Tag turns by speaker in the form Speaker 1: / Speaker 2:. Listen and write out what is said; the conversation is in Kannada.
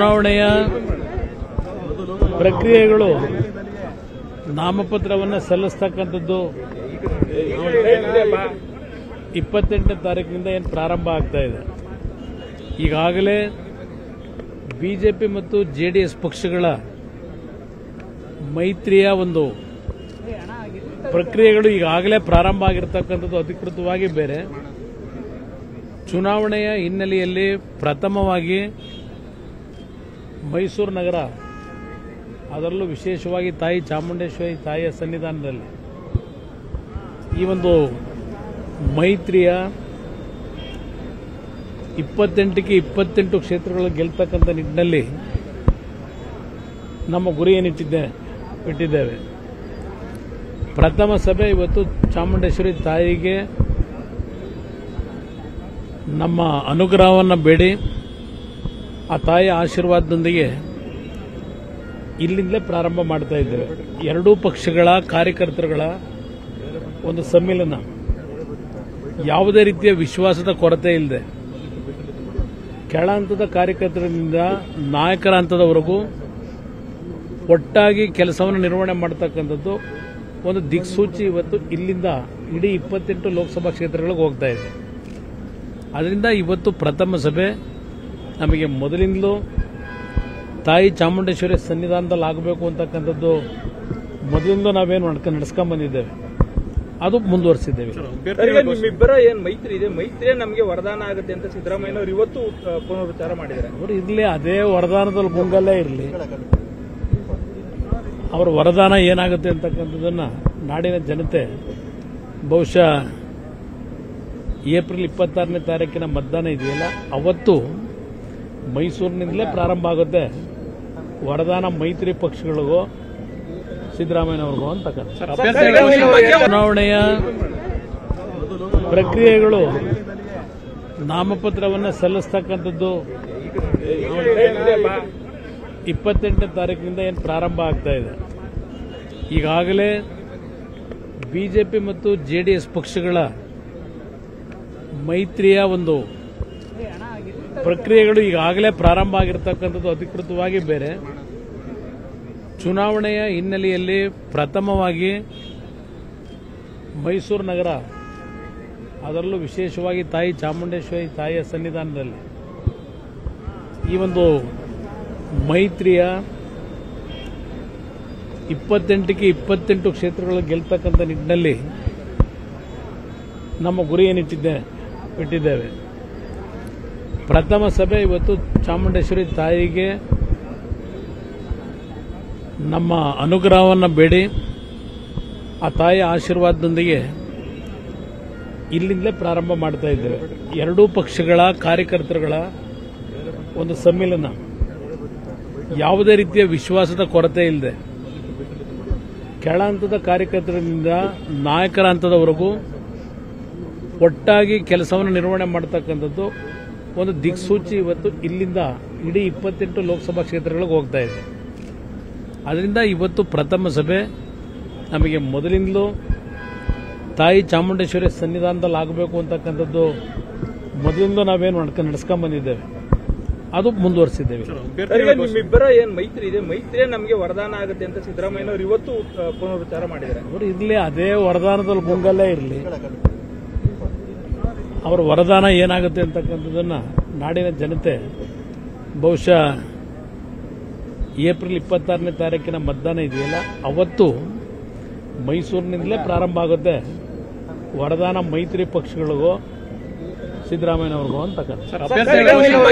Speaker 1: ಚುನಾವಣೆಯ ಪ್ರಕ್ರಿಯೆಗಳು ನಾಮಪತ್ರವನ್ನು ಸಲ್ಲಿಸ್ತಕ್ಕಂಥದ್ದು ಇಪ್ಪತ್ತೆಂಟನೇ ತಾರೀಕಿನಿಂದ ಏನು ಪ್ರಾರಂಭ ಆಗ್ತಾ ಇದೆ. ಈಗಾಗಲೇ ಬಿಜೆಪಿ ಮತ್ತು ಜೆಡಿಎಸ್ ಪಕ್ಷಗಳ ಮೈತ್ರಿಯ ಒಂದು ಪ್ರಕ್ರಿಯೆಗಳು ಈಗಾಗಲೇ ಪ್ರಾರಂಭ ಆಗಿರತಕ್ಕಂಥದ್ದು ಅಧಿಕೃತವಾಗಿ ಬೇರೆ. ಚುನಾವಣೆಯ ಹಿನ್ನೆಲೆಯಲ್ಲಿ ಪ್ರಥಮವಾಗಿ ಮೈಸೂರು ನಗರ. ಅದರಲ್ಲೂ ವಿಶೇಷವಾಗಿ ತಾಯಿ ಚಾಮುಂಡೇಶ್ವರಿ ತಾಯಿಯ ಸನ್ನಿಧಾನದಲ್ಲಿ. ಈ ಒಂದು ಮೈತ್ರಿಯ ಇಪ್ಪತ್ತೆಂಟಕ್ಕೆ ಇಪ್ಪತ್ತೆಂಟು ಕ್ಷೇತ್ರಗಳು ಗೆಲ್ತಕ್ಕಂಥ ನಿಟ್ಟಿನಲ್ಲಿ ನಮ್ಮ ಗುರಿ ಏನಿಟ್ಟಿದ್ದೆ ಇಟ್ಟಿದ್ದೇವೆ ಪ್ರಥಮ ಸಭೆ ಇವತ್ತು ಚಾಮುಂಡೇಶ್ವರಿ ತಾಯಿಗೆ ನಮ್ಮ ಅನುಗ್ರಹವನ್ನು ಬೇಡಿ. ಆ ತಾಯಿ ಆಶೀರ್ವಾದದೊಂದಿಗೆ ಇಲ್ಲಿಂದಲೇ ಪ್ರಾರಂಭ ಮಾಡ್ತಾ ಇದ್ದೇವೆ. ಎರಡೂ ಪಕ್ಷಗಳ ಕಾರ್ಯಕರ್ತರುಗಳ ಒಂದು ಸಮ್ಮಿಲನ. ಯಾವುದೇ ರೀತಿಯ ವಿಶ್ವಾಸದ ಕೊರತೆ ಇಲ್ಲದೆ ಕೆಳ ಹಂತದ ಕಾರ್ಯಕರ್ತರಿಂದ ನಾಯಕರ ಹಂತದವರೆಗೂ ಒಟ್ಟಾಗಿ ಕೆಲಸವನ್ನು ನಿರ್ವಹಣೆ ಮಾಡತಕ್ಕಂಥದ್ದು ಒಂದು ದಿಕ್ಸೂಚಿ ಇವತ್ತು ಇಲ್ಲಿಂದ ಇಡೀ ಇಪ್ಪತ್ತೆಂಟು ಲೋಕಸಭಾ ಕ್ಷೇತ್ರಗಳಿಗೆ ಹೋಗ್ತಾ ಇದೆ. ಅದರಿಂದ ಇವತ್ತು ಪ್ರಥಮ ಸಭೆ ನಮಗೆ ಮೊದಲಿಂದಲೂ ತಾಯಿ ಚಾಮುಂಡೇಶ್ವರಿ ಸನ್ನಿಧಾನದಲ್ಲಿ ಆಗಬೇಕು ಅಂತಕ್ಕಂಥದ್ದು ಮೊದಲಿಂದ ನಾವೇನು ನಡ್ಕ ನಡೆಸ್ಕೊಂಡ್ ಬಂದಿದ್ದೇವೆ. ಅದು ಮುಂದುವರಿಸಿದ್ದೇವೆ.
Speaker 2: ನಿಮ್ಮಿಬ್ಬರ ಏನ್ ಮೈತ್ರಿ ಇದೆ? ಮೈತ್ರಿಯೇ ನಮಗೆ ವರದಾನ ಆಗುತ್ತೆ ಅಂತ ಸಿದ್ದರಾಮಯ್ಯನವರು ಇವತ್ತು ಪುನರುಚ್ಚಾರ ಮಾಡಿದ್ದಾರೆ.
Speaker 1: ಅವರು ಇರಲಿ ಅದೇ ವರದಾನದಲ್ಲಿ ಗುಂಗಲ್ಲೇ ಇರಲಿ. ಅವರ ವರದಾನ ಏನಾಗುತ್ತೆ ಅಂತಕ್ಕಂಥದ್ದನ್ನ ನಾಡಿನ ಜನತೆ ಬಹುಶಃ ಏಪ್ರಿಲ್ ಇಪ್ಪತ್ತಾರನೇ ತಾರೀಕಿನ ಮತದಾನ ಇದೆಯಲ್ಲ ಅವತ್ತು ಮೈಸೂರಿನಿಂದಲೇ ಪ್ರಾರಂಭ ಆಗುತ್ತೆ. ವರದಾನ ಮೈತ್ರಿ ಪಕ್ಷಗಳಿಗೂ ಸಿದ್ದರಾಮಯ್ಯನವ್ರಿಗೂ ಅಂತಕ್ಕಂಥ ಚುನಾವಣೆಯ ಪ್ರಕ್ರಿಯೆಗಳು ನಾಮಪತ್ರವನ್ನು ಸಲ್ಲಿಸ್ತಕ್ಕಂಥದ್ದು ಇಪ್ಪತ್ತೆಂಟನೇ ತಾರೀಕಿನಿಂದ ಏನು ಪ್ರಾರಂಭ ಆಗ್ತಾ ಇದೆ. ಈಗಾಗಲೇ ಬಿಜೆಪಿ ಮತ್ತು ಜೆಡಿಎಸ್ ಪಕ್ಷಗಳ ಮೈತ್ರಿಯ ಒಂದು ಪ್ರಕ್ರಿಯೆಗಳು ಈಗಾಗಲೇ ಪ್ರಾರಂಭ ಆಗಿರ್ತಕ್ಕಂಥದ್ದು ಅಧಿಕೃತವಾಗಿ ಬೇರೆ. ಚುನಾವಣೆಯ ಹಿನ್ನೆಲೆಯಲ್ಲಿ ಪ್ರಥಮವಾಗಿ ಮೈಸೂರು ನಗರ, ಅದರಲ್ಲೂ ವಿಶೇಷವಾಗಿ ತಾಯಿ ಚಾಮುಂಡೇಶ್ವರಿ ತಾಯಿಯ ಸನ್ನಿಧಾನದಲ್ಲಿ ಈ ಒಂದು ಮೈತ್ರಿಯ ಇಪ್ಪತ್ತೆಂಟಕ್ಕೆ ಇಪ್ಪತ್ತೆಂಟು ಕ್ಷೇತ್ರಗಳು ಗೆಲ್ತಕ್ಕಂಥ ನಿಟ್ಟಿನಲ್ಲಿ ನಮ್ಮ ಗುರಿ ಏನಿಟ್ಟಿದ್ದೆ ಇಟ್ಟಿದ್ದೇವೆ ಪ್ರಥಮ ಸಭೆ ಇವತ್ತು ಚಾಮುಂಡೇಶ್ವರಿ ತಾಯಿಗೆ ನಮ್ಮ ಅನುಗ್ರಹವನ್ನು ಬೇಡಿ. ಆ ತಾಯಿಯ ಆಶೀರ್ವಾದದೊಂದಿಗೆ ಇಲ್ಲಿಂದಲೇ ಪ್ರಾರಂಭ ಮಾಡ್ತಾ ಇದ್ದೇವೆ. ಎರಡೂ ಪಕ್ಷಗಳ ಕಾರ್ಯಕರ್ತರುಗಳ ಒಂದು ಸಮ್ಮಿಲನ. ಯಾವುದೇ ರೀತಿಯ ವಿಶ್ವಾಸದ ಕೊರತೆ ಇಲ್ಲದೆ ಕೆಳ ಹಂತದ ಕಾರ್ಯಕರ್ತರಿಂದ ನಾಯಕರ ಹಂತದವರೆಗೂ ಒಟ್ಟಾಗಿ ಕೆಲಸವನ್ನು ನಿರ್ವಹಣೆ ಮಾಡತಕ್ಕಂಥದ್ದು ಒಂದು ದಿಕ್ಸೂಚಿ ಇವತ್ತು ಇಲ್ಲಿಂದ ಇಡೀ ಇಪ್ಪತ್ತೆಂಟು ಲೋಕಸಭಾ ಕ್ಷೇತ್ರಗಳಿಗೆ ಹೋಗ್ತಾ ಇದೆ. ಅದರಿಂದ ಇವತ್ತು ಪ್ರಥಮ ಸಭೆ ನಮಗೆ ಮೊದಲಿಂದಲೂ ತಾಯಿ ಚಾಮುಂಡೇಶ್ವರಿ ಸನ್ನಿಧಾನದಲ್ಲಿ ಆಗಬೇಕು ಅಂತಕ್ಕಂಥದ್ದು ಮೊದಲಿಂದ ನಾವೇನು ನಡ್ಕ ನಡೆಸ್ಕೊಂಡ್ ಬಂದಿದ್ದೇವೆ. ಅದು ಮುಂದುವರಿಸಿದ್ದೇವೆ.
Speaker 2: ಈಗ ನಿಮ್ಮಿಬ್ಬರ ಏನ್ ಮೈತ್ರಿ ಇದೆ? ಮೈತ್ರಿಯೇ ನಮಗೆ ವರದಾನ ಆಗುತ್ತೆ ಅಂತ ಸಿದ್ದರಾಮಯ್ಯನವರು ಇವತ್ತು ಆ, ಪುನರುಚ್ಚಾರ ಮಾಡಿದ್ದಾರೆ.
Speaker 1: ಅವರು ಇರಲಿ ಅದೇ ವರದಾನದಲ್ಲಿ ಗುಂಗಲ್ಲೇ ಇರಲಿ. ಅವರ ವರದಾನ ಏನಾಗುತ್ತೆ ಅಂತಕ್ಕಂಥದ್ದನ್ನ ನಾಡಿನ ಜನತೆ ಬಹುಶಃ ಏಪ್ರಿಲ್ ಇಪ್ಪತ್ತಾರನೇ ತಾರೀಕಿನ ಮತದಾನ ಇದೆಯಲ್ಲ, ಅವತ್ತು ಮೈಸೂರಿನಿಂದಲೇ ಪ್ರಾರಂಭ ಆಗುತ್ತೆ. ವರದಾನ ಮೈತ್ರಿ ಪಕ್ಷಗಳಿಗೂ, ಸಿದ್ದರಾಮಯ್ಯನವ್ರಿಗೂ ಅಂತಕ್ಕಂಥ